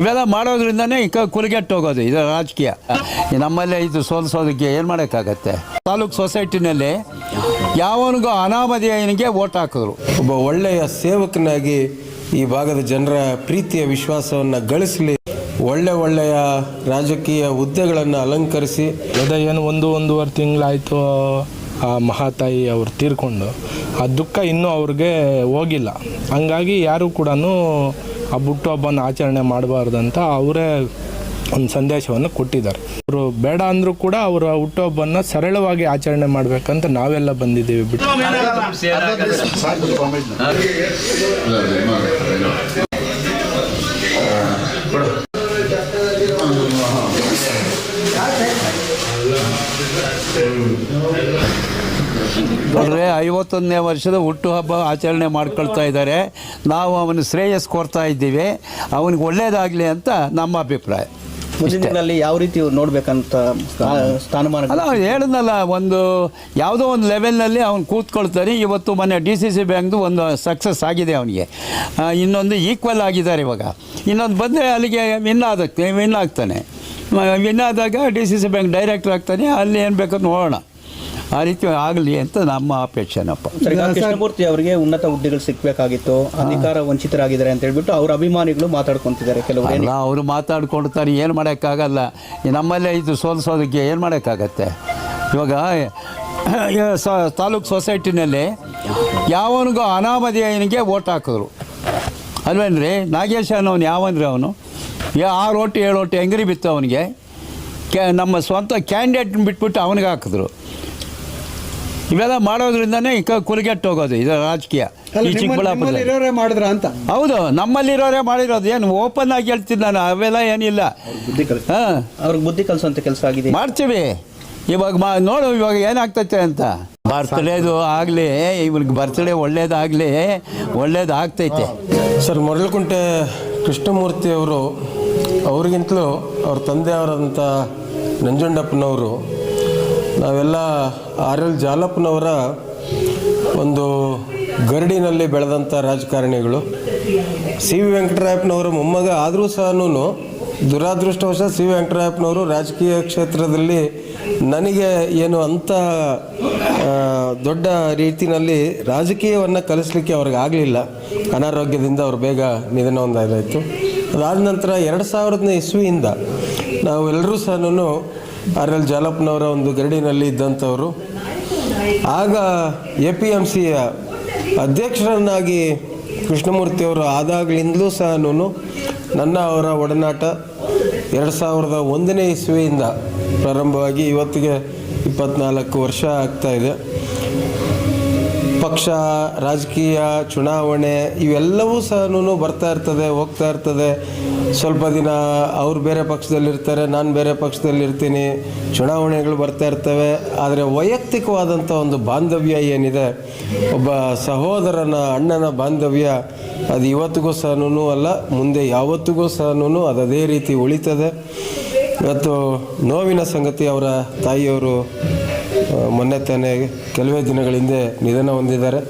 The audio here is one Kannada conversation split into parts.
ಇವೆಲ್ಲ ಮಾಡೋದ್ರಿಂದನೇ ಈಗ ಕುಲಗೆಟ್ಟು ಹೋಗೋದು ಇದು ರಾಜಕೀಯ. ನಮ್ಮಲ್ಲೇ ಇದು ಸೋಲಿಸೋದಕ್ಕೆ ಏನು ಮಾಡೋಕ್ಕಾಗತ್ತೆ? ತಾಲೂಕು ಸೊಸೈಟಿನಲ್ಲಿ ಯಾವನಿಗೂ ಅನಾಮಧೇಯನಿಗೆ ಓಟ್ ಹಾಕಿದ್ರು. ಒಬ್ಬ ಒಳ್ಳೆಯ ಸೇವಕನಾಗಿ ಈ ಭಾಗದ ಜನರ ಪ್ರೀತಿಯ ವಿಶ್ವಾಸವನ್ನು ಗಳಿಸಲಿ ಒಳ್ಳೆ ಒಳ್ಳೆಯ ರಾಜಕೀಯ ಹುದ್ದೆಗಳನ್ನು ಅಲಂಕರಿಸಿ. ಅದ ಏನು ಒಂದು ಒಂದೂವರೆ ತಿಂಗಳಾಯಿತು ಆ ಮಹಾತಾಯಿ ಅವ್ರು ತೀರ್ಕೊಂಡು ಆ ದುಃಖ ಇನ್ನೂ ಅವ್ರಿಗೆ ಹೋಗಿಲ್ಲ. ಹಂಗಾಗಿ ಯಾರೂ ಕೂಡ ಆ ಹುಟ್ಟುಹಬ್ಬನ ಆಚರಣೆ ಮಾಡಬಾರ್ದಂತ ಅವರೇ ಒಂದು ಸಂದೇಶವನ್ನು ಕೊಟ್ಟಿದ್ದಾರೆ. ಅವರು ಬೇಡ ಅಂದರೂ ಕೂಡ ಅವರ ಹುಟ್ಟುಹಬ್ಬನ ಸರಳವಾಗಿ ಆಚರಣೆ ಮಾಡಬೇಕಂತ ನಾವೆಲ್ಲ ಬಂದಿದ್ದೀವಿ ಬಿಟ್ಟು. ನೋಡ್ರೆ ಐವತ್ತೊಂದನೇ ವರ್ಷದ ಹುಟ್ಟುಹಬ್ಬ ಆಚರಣೆ ಮಾಡ್ಕೊಳ್ತಾ ಇದ್ದಾರೆ. ನಾವು ಅವನ ಶ್ರೇಯಸ್ ಕೊಡ್ತಾ ಇದ್ದೀವಿ. ಅವನಿಗೆ ಒಳ್ಳೇದಾಗಲಿ ಅಂತ ನಮ್ಮ ಅಭಿಪ್ರಾಯ. ಮುಂದಿನಲ್ಲಿ ಯಾವ ರೀತಿ ನೋಡ್ಬೇಕಂತ ಸ್ಥಾ- ಸ್ಥಾನಮಾನ ಅಲ್ಲ ಅವ್ನು ಹೇಳಿದ್ನಲ್ಲ ಒಂದು ಯಾವುದೋ ಒಂದು ಲೆವೆಲ್ನಲ್ಲಿ ಅವ್ನು ಕೂತ್ಕೊಳ್ತಾನೆ ಇವತ್ತು ಮೊನ್ನೆ ಡಿ ಸಿ ಸಿ ಬ್ಯಾಂಕ್ದು ಒಂದು ಸಕ್ಸಸ್ ಆಗಿದೆ ಅವನಿಗೆ. ಇನ್ನೊಂದು ಈಕ್ವಲ್ ಆಗಿದ್ದಾರೆ ಇವಾಗ. ಇನ್ನೊಂದು ಬಂದರೆ ಅಲ್ಲಿಗೆ ವಿನ್ ಆದಕ್ಕೆ ವಿನ್ ಆಗ್ತಾನೆ. ವಿನ್ ಆದಾಗ D C C bank director ಆಗ್ತಾನೆ. ಅಲ್ಲಿ ಏನು ಬೇಕಂತ ನೋಡೋಣ. ಆ ರೀತಿ ಆಗಲಿ ಅಂತ ನಮ್ಮ ಅಪೇಕ್ಷೆನಪ್ಪ. ಕೃಷ್ಣಮೂರ್ತಿ ಅವರಿಗೆ ಉನ್ನತ ಹುದ್ದೆಗಳು ಸಿಕ್ಬೇಕಾಗಿತ್ತು ಅಧಿಕಾರ ವಂಚಿತರಾಗಿದ್ದಾರೆ ಅಂತ ಹೇಳ್ಬಿಟ್ಟು ಅವ್ರ ಅಭಿಮಾನಿಗಳು ಮಾತಾಡ್ಕೊತಿದ್ದಾರೆ ಕೆಲವರು. ಅಲ್ಲ ಅವರು ಮಾತಾಡ್ಕೊಳ್ತಾರೆ ಏನು ಮಾಡೋಕ್ಕಾಗಲ್ಲ. ನಮ್ಮಲ್ಲೇ ಇದು ಸೋಲಿಸೋದಕ್ಕೆ ಏನು ಮಾಡೋಕ್ಕಾಗತ್ತೆ? ಇವಾಗ ಈ ಸ- ತಾಲೂಕ್ ಸೊಸೈಟಿನಲ್ಲಿ ಯಾವನಿಗೂ ಅನಾಮಧೇಯನಿಗೆ ಓಟ್ ಹಾಕಿದ್ರು. ಅಲ್ವೇನ್ರಿ? ನಾಗೇಶ್ ಅನ್ನೋನು ಯಾವಂದ್ರೆ ಅವನು? ಆರು ಓಟು ಏಳು ಓಟು ಹೆಂಗ್ರಿ ಬಿತ್ತು ಅವನಿಗೆ? ಕ್ಯಾ ನಮ್ಮ ಸ್ವಂತ ಕ್ಯಾಂಡಿಡೇಟ್ನ ಬಿಟ್ಬಿಟ್ಟು ಅವನಿಗೆ ಹಾಕಿದ್ರು. ಇವೆಲ್ಲ ಮಾಡೋದ್ರಿಂದನೇ ಈಗ ಕುಲಗೆಟ್ಟು ಹೋಗೋದು ಇದು ರಾಜಕೀಯ. ಈ ಚಿಕ್ಕಬಳ್ಳಾಪುರದಲ್ಲಿ. ಇರೋರೇ ಮಾಡಿದ್ರ ಅಂತ. ಹೌದು ನಮ್ಮಲ್ಲಿರೋರೇ ಮಾಡಿರೋದು. ಏನು ಓಪನ್ ಆಗಿ ಹೇಳ್ತೀನಿ ನಾನು ಅವೆಲ್ಲ ಏನಿಲ್ಲ. ಬುದ್ಧಿ ಹಾಂ. ಅವ್ರಿಗೆ ಬುದ್ಧಿ ಕಲಿಸುವಂತ ಕೆಲಸ ಆಗಿದೆ. ಮಾಡ್ತೀವಿ. ಇವಾಗ ಮಾ ನೋಡು ಇವಾಗ ಏನಾಗ್ತೈತೆ ಅಂತ. ಬರ್ತಡೇದು ಆಗಲಿ ಇವ್ರಿಗೆ ಬರ್ತ್ಡೇ ಒಳ್ಳೇದಾಗಲಿ ಒಳ್ಳೇದು ಆಗ್ತೈತೆ ಸರ್ ಮರಳುಕುಂಟೆ ಕೃಷ್ಣಮೂರ್ತಿ ಅವರು ಅವ್ರಿಗಿಂತಲೂ ಅವ್ರ ತಂದೆಯವರಂಥ ನಂಜುಂಡಪ್ಪನವರು ನಾವೆಲ್ಲ ಆರ್ ಎಲ್ ಜಾಲಪ್ಪನವರ ಒಂದು ಗರಡಿನಲ್ಲಿ ಬೆಳೆದಂಥ ರಾಜಕಾರಣಿಗಳು. ಸಿ ವಿ ವೆಂಕಟರಾಯಪ್ಪನವರ ಮೊಮ್ಮಗ ಆದರೂ ಸಹ ದುರಾದೃಷ್ಟವಶ ಸಿ ವಿ ವೆಂಕಟರಾಯಪ್ಪನವರು ರಾಜಕೀಯ ಕ್ಷೇತ್ರದಲ್ಲಿ ನನಗೆ ಏನು ಅಂಥ ದೊಡ್ಡ ರೀತಿಯಲ್ಲಿ ರಾಜಕೀಯವನ್ನು ಕಲಿಸ್ಲಿಕ್ಕೆ ಅವ್ರಿಗೆ ಆಗಲಿಲ್ಲ. ಅನಾರೋಗ್ಯದಿಂದ ಅವ್ರು ಬೇಗ ನಿಧನ ಹೊಂದಾಯಿತು. ಅದಾದ ನಂತರ ಎರಡು ಸಾವಿರದ ಇಸ್ವಿಯಿಂದ ನಾವೆಲ್ಲರೂ ಸಹ ಆರ್ ಎಲ್ ಜಾಲಪ್ಪನವರ ಒಂದು ಗರಡಿನಲ್ಲಿ ಇದ್ದಂಥವರು. ಆಗ ಎ ಪಿ ಎಂ ಸಿಯ ಅಧ್ಯಕ್ಷರನ್ನಾಗಿ ಕೃಷ್ಣಮೂರ್ತಿಯವರು ಆದಾಗಲಿಂದಲೂ ಸಹ ನನ್ನ ಅವರ ಒಡನಾಟ ಎರಡು ಸಾವಿರದ ಒಂದನೇ ಇಸ್ವಿಯಿಂದ ಪ್ರಾರಂಭವಾಗಿ ಇವತ್ತಿಗೆ ಇಪ್ಪತ್ನಾಲ್ಕು ವರ್ಷ ಆಗ್ತಾ ಇದೆ. ಪಕ್ಷ, ರಾಜಕೀಯ, ಚುನಾವಣೆ, ಇವೆಲ್ಲವೂ ಸಹ ಬರ್ತಾ ಇರ್ತದೆ, ಹೋಗ್ತಾ ಇರ್ತದೆ. ಸ್ವಲ್ಪ ದಿನ ಅವ್ರು ಬೇರೆ ಪಕ್ಷದಲ್ಲಿರ್ತಾರೆ, ನಾನು ಬೇರೆ ಪಕ್ಷದಲ್ಲಿರ್ತೀನಿ, ಚುನಾವಣೆಗಳು ಬರ್ತಾ ಇರ್ತವೆ. ಆದರೆ ವೈಯಕ್ತಿಕವಾದಂಥ ಒಂದು ಬಾಂಧವ್ಯ ಏನಿದೆ, ಒಬ್ಬ ಸಹೋದರನ, ಅಣ್ಣನ ಬಾಂಧವ್ಯ, ಅದು ಇವತ್ತಿಗೂ ಸಹ ಅಲ್ಲ, ಮುಂದೆ ಯಾವತ್ತಿಗೂ ಸಹ ಅದು ಅದೇ ರೀತಿ ಉಳಿತದೆ. ಇವತ್ತು ನೋವಿನ ಸಂಗತಿ ಅವರ ತಾಯಿಯವರು ಮೊನ್ನೆ ತಾನೇ ಕೆಲವೇ ದಿನಗಳ ಹಿಂದೆ ನಿಧನ ಹೊಂದಿದ್ದಾರೆ.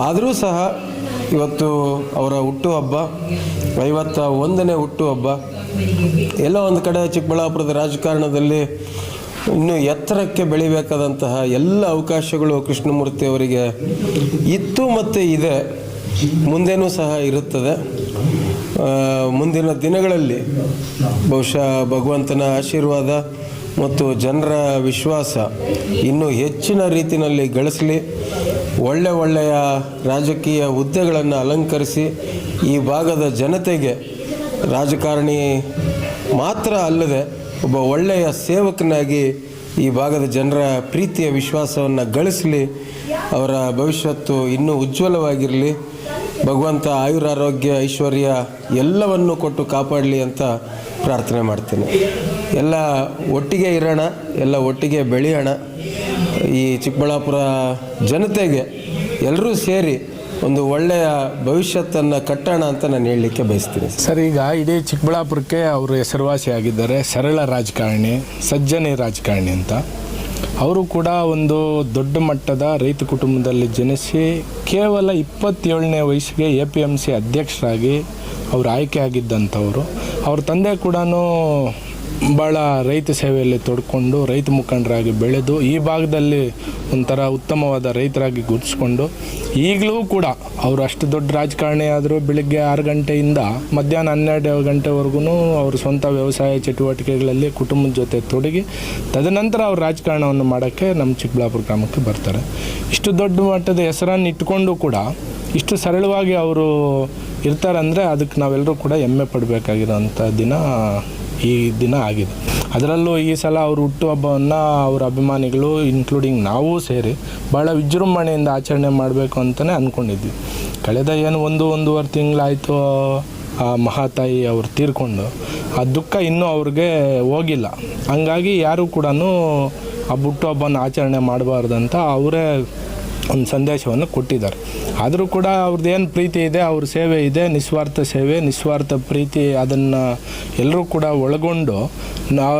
ಆದರೂ ಸಹ ಇವತ್ತು ಅವರ ಹುಟ್ಟುಹಬ್ಬ ಐವತ್ತ ಒಂದನೇ ಹುಟ್ಟುಹಬ್ಬ ಎಲ್ಲೋ ಒಂದು ಕಡೆ ಚಿಕ್ಕಬಳ್ಳಾಪುರದ ರಾಜಕಾರಣದಲ್ಲಿ ಇನ್ನು ಎತ್ತರಕ್ಕೆ ಬೆಳಿಬೇಕಾದಂತಹ ಎಲ್ಲ ಅವಕಾಶಗಳು ಕೃಷ್ಣಮೂರ್ತಿ ಅವರಿಗೆ ಇತ್ತು ಮತ್ತು ಇದೆ. ಮುಂದೇನೂ ಸಹ ಇರುತ್ತದೆ. ಮುಂದಿನ ದಿನಗಳಲ್ಲಿ ಬಹುಶಃ ಭಗವಂತನ ಆಶೀರ್ವಾದ ಮತ್ತು ಜನರ ವಿಶ್ವಾಸ ಇನ್ನೂ ಹೆಚ್ಚಿನ ರೀತಿಯಲ್ಲಿ ಗಳಿಸಲಿ. ಒಳ್ಳೆ ಒಳ್ಳೆಯ ರಾಜಕೀಯ ಹುದ್ದೆಗಳನ್ನು ಅಲಂಕರಿಸಿ ಈ ಭಾಗದ ಜನತೆಗೆ ರಾಜಕಾರಣಿ ಮಾತ್ರ ಅಲ್ಲದೆ ಒಬ್ಬ ಒಳ್ಳೆಯ ಸೇವಕನಾಗಿ ಈ ಭಾಗದ ಜನರ ಪ್ರೀತಿಯ ವಿಶ್ವಾಸವನ್ನು ಗಳಿಸಲಿ. ಅವರ ಭವಿಷ್ಯತ್ತು ಇನ್ನೂ ಉಜ್ವಲವಾಗಿರಲಿ. ಭಗವಂತ ಆಯುರಾರೋಗ್ಯ, ಐಶ್ವರ್ಯ ಎಲ್ಲವನ್ನು ಕೊಟ್ಟು ಕಾಪಾಡಲಿ ಅಂತ ಪ್ರಾರ್ಥನೆ ಮಾಡ್ತೀನಿ. ಎಲ್ಲ ಒಟ್ಟಿಗೆ ಇರೋಣ, ಎಲ್ಲ ಒಟ್ಟಿಗೆ ಬೆಳೆಯೋಣ. ಈ ಚಿಕ್ಕಬಳ್ಳಾಪುರ ಜನತೆಗೆ ಎಲ್ಲರೂ ಸೇರಿ ಒಂದು ಒಳ್ಳೆಯ ಭವಿಷ್ಯತ್ತನ್ನು ಕಟ್ಟೋಣ ಅಂತ ನಾನು ಹೇಳಲಿಕ್ಕೆ ಬಯಸ್ತೀನಿ. ಸರ್, ಈಗ ಇಡೀ ಚಿಕ್ಕಬಳ್ಳಾಪುರಕ್ಕೆ ಅವರು ಹೆಸರುವಾಸಿಯಾಗಿದ್ದಾರೆ. ಸರಳ ರಾಜಕಾರಣಿ, ಸಜ್ಜನೆ ರಾಜಕಾರಣಿ ಅಂತ. ಅವರು ಕೂಡ ಒಂದು ದೊಡ್ಡ ಮಟ್ಟದ ರೈತ ಕುಟುಂಬದಲ್ಲಿ ಜನಿಸಿ ಕೇವಲ ಇಪ್ಪತ್ತೇಳನೇ ವಯಸ್ಸಿಗೆ ಎ ಪಿ ಎಂ ಸಿ ಅಧ್ಯಕ್ಷರಾಗಿ ಅವರು ಆಯ್ಕೆ ಆಗಿದ್ದಂಥವ್ರು. ಅವ್ರ ತಂದೆ ಕೂಡ ಭಾಳ ರೈತ ಸೇವೆಯಲ್ಲಿ ತೊಡ್ಕೊಂಡು ರೈತ ಮುಖಂಡರಾಗಿ ಬೆಳೆದು ಈ ಭಾಗದಲ್ಲಿ ಒಂಥರ ಉತ್ತಮವಾದ ರೈತರಾಗಿ ಗುರುತಿಸ್ಕೊಂಡು ಈಗಲೂ ಕೂಡ ಅವರು ಅಷ್ಟು ದೊಡ್ಡ ರಾಜಕಾರಣಿ ಆದರೂ ಬೆಳಿಗ್ಗೆ ಆರು ಗಂಟೆಯಿಂದ ಮಧ್ಯಾಹ್ನ ಹನ್ನೆರಡು ಗಂಟೆವರೆಗೂ ಅವರು ಸ್ವಂತ ವ್ಯವಸಾಯ ಚಟುವಟಿಕೆಗಳಲ್ಲಿ ಕುಟುಂಬದ ಜೊತೆ ತೊಡಗಿ ತದನಂತರ ಅವ್ರು ರಾಜಕಾರಣವನ್ನು ಮಾಡೋಕ್ಕೆ ನಮ್ಮ ಚಿಕ್ಕಬಳ್ಳಾಪುರ ಗ್ರಾಮಕ್ಕೆ ಬರ್ತಾರೆ. ಇಷ್ಟು ದೊಡ್ಡ ಮಟ್ಟದ ಹೆಸರನ್ನು ಇಟ್ಕೊಂಡು ಕೂಡ ಇಷ್ಟು ಸರಳವಾಗಿ ಅವರು ಇರ್ತಾರಂದರೆ ಅದಕ್ಕೆ ನಾವೆಲ್ಲರೂ ಕೂಡ ಹೆಮ್ಮೆ ಪಡಬೇಕಾಗಿರೋಂಥ ದಿನ ಈ ದಿನ ಆಗಿದೆ. ಅದರಲ್ಲೂ ಈ ಸಲ ಅವ್ರ ಹುಟ್ಟುಹಬ್ಬವನ್ನು ಅವರ ಅಭಿಮಾನಿಗಳು ಇನ್ಕ್ಲೂಡಿಂಗ್ ನಾವೂ ಸೇರಿ ಭಾಳ ವಿಜೃಂಭಣೆಯಿಂದ ಆಚರಣೆ ಮಾಡಬೇಕು ಅಂತಲೇ ಅಂದ್ಕೊಂಡಿದ್ವಿ ಕಳೆದ ಏನು ಒಂದು, ಒಂದೂವರೆ ತಿಂಗಳಾಯಿತು, ಆ ಮಹಾತಾಯಿ ಅವ್ರು ತೀರ್ಕೊಂಡು ಆ ದುಃಖ ಇನ್ನೂ ಅವ್ರಿಗೆ ಹೋಗಿಲ್ಲ. ಹಂಗಾಗಿ ಯಾರೂ ಕೂಡ ಆ ಹುಟ್ಟುಹಬ್ಬನ ಆಚರಣೆ ಮಾಡಬಾರ್ದಂತ ಅವರೇ ಒಂದು ಸಂದೇಶವನ್ನು ಕೊಟ್ಟಿದ್ದಾರೆ. ಆದರೂ ಕೂಡ ಅವ್ರದ್ದು ಏನು ಪ್ರೀತಿ ಇದೆ, ಅವ್ರ ಸೇವೆ ಇದೆ, ನಿಸ್ವಾರ್ಥ ಸೇವೆ, ನಿಸ್ವಾರ್ಥ ಪ್ರೀತಿ ಅದನ್ನು ಎಲ್ಲರೂ ಕೂಡ ಒಳಗೊಂಡು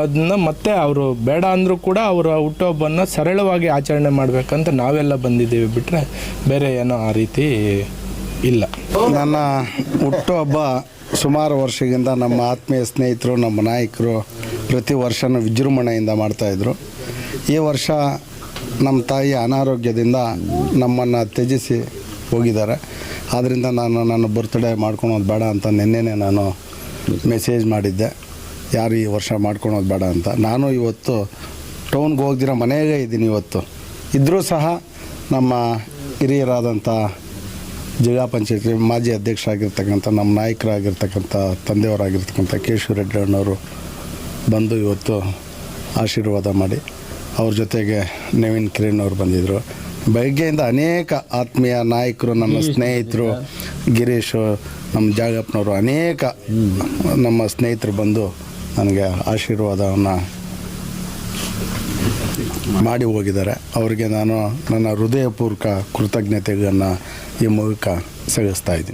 ಅದನ್ನು ಮತ್ತೆ ಅವರು ಬೇಡ ಅಂದರೂ ಕೂಡ ಅವರ ಹುಟ್ಟುಹಬ್ಬನ ಸರಳವಾಗಿ ಆಚರಣೆ ಮಾಡಬೇಕಂತ ನಾವೆಲ್ಲ ಬಂದಿದ್ದೀವಿ ಬಿಟ್ಟರೆ ಬೇರೆ ಏನೋ ಆ ರೀತಿ ಇಲ್ಲ. ನನ್ನ ಹುಟ್ಟುಹಬ್ಬ ಸುಮಾರು ವರ್ಷದಿಂದ ನಮ್ಮ ಆತ್ಮೀಯ ಸ್ನೇಹಿತರು, ನಮ್ಮ ನಾಯಕರು ಪ್ರತಿ ವರ್ಷನೂ ವಿಜೃಂಭಣೆಯಿಂದ ಮಾಡ್ತಾಯಿದ್ರು ಈ ವರ್ಷ ನಮ್ಮ ತಾಯಿ ಅನಾರೋಗ್ಯದಿಂದ ನಮ್ಮನ್ನು ತ್ಯಜಿಸಿ ಹೋಗಿದ್ದಾರೆ. ಆದ್ದರಿಂದ ನಾನು ನನ್ನ ಬರ್ತ್ಡೇ ಮಾಡ್ಕೊಳೋದು ಬೇಡ ಅಂತ ನಿನ್ನೆನೇ ನಾನು ಮೆಸೇಜ್ ಮಾಡಿದ್ದೆ. ಯಾರು ಈ ವರ್ಷ ಮಾಡ್ಕೊಳೋದು ಬೇಡ ಅಂತ. ನಾನು ಇವತ್ತು ಟೌನ್ಗೆ ಹೋಗ್ದಿರೋ ಮನೆಗೆ ಇದ್ದೀನಿ ಇವತ್ತು. ಇದ್ದರೂ ಸಹ ನಮ್ಮ ಹಿರಿಯರಾದಂಥ ಜಿಲ್ಲಾ ಪಂಚಾಯತಿ ಮಾಜಿ ಅಧ್ಯಕ್ಷರಾಗಿರ್ತಕ್ಕಂಥ, ನಮ್ಮ ನಾಯಕರಾಗಿರ್ತಕ್ಕಂಥ, ತಂದೆಯವರಾಗಿರ್ತಕ್ಕಂಥ ಕೇಶವ ರೆಡ್ಡಿ ಅಣ್ಣವರು ಬಂದು ಇವತ್ತು ಆಶೀರ್ವಾದ ಮಾಡಿ. ಅವ್ರ ಜೊತೆಗೆ ನವೀನ್ ಕಿರಣ್ ಅವರು ಬಂದಿದ್ದರು ಬೆಳಗ್ಗೆಯಿಂದ ಅನೇಕ ಆತ್ಮೀಯ ನಾಯಕರು ನಮ್ಮ ಸ್ನೇಹಿತರು ಗಿರೀಶು ನಮ್ಮ ಜಾಗಪ್ಪನವರು ಅನೇಕ ನಮ್ಮ ಸ್ನೇಹಿತರು ಬಂದು ನನಗೆ ಆಶೀರ್ವಾದವನ್ನು ಮಾಡಿ ಹೋಗಿದ್ದಾರೆ. ಅವರಿಗೆ ನಾನು ನನ್ನ ಹೃದಯಪೂರ್ವಕ ಕೃತಜ್ಞತೆಗಳನ್ನು ಈ ಮೂಲಕ ಸಲ್ಲಿಸ್ತಾ ಇದ್ದೀನಿ.